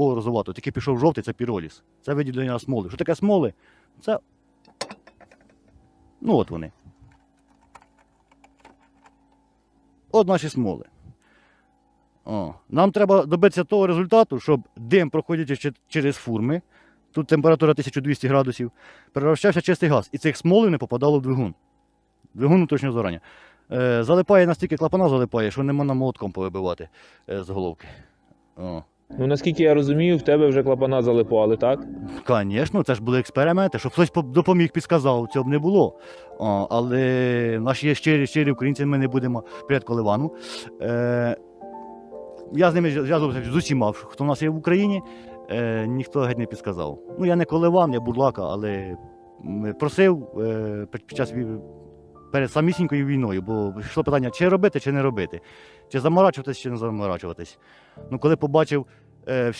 голубого розоватого. Тільки пішов жовтий, це піроліс. Це виділення смоли. Що таке смоли? Це. Ну от вони. От наші смоли. О. Нам треба добитися того результату, щоб дим, проходячи через фурми, тут температура 1200 градусів, перевращався чистий газ. І цих смолів не попадало в двигун. Двигун внутрішнього згорання. Е, залипає настільки клапана залипає, що не можна молотком повибивати е, з головки. О. Ну наскільки я розумію, в тебе вже клапана залипали, так? Звісно, це ж були експерименти, щоб хтось допоміг, підказав, цього б не було. О, але наші є щирі, щирі українці, ми не будемо привіт Коливану. Е, я з ними зв'язувався з усіма, хто в нас є в Україні, е, ніхто геть не підказав. Ну, я не коливан, я бурлака, але просив е, під час перед самісінькою війною, бо йшло питання, чи робити, чи не робити, чи заморачуватись, чи не заморачуватись. Ну, коли побачив е, всю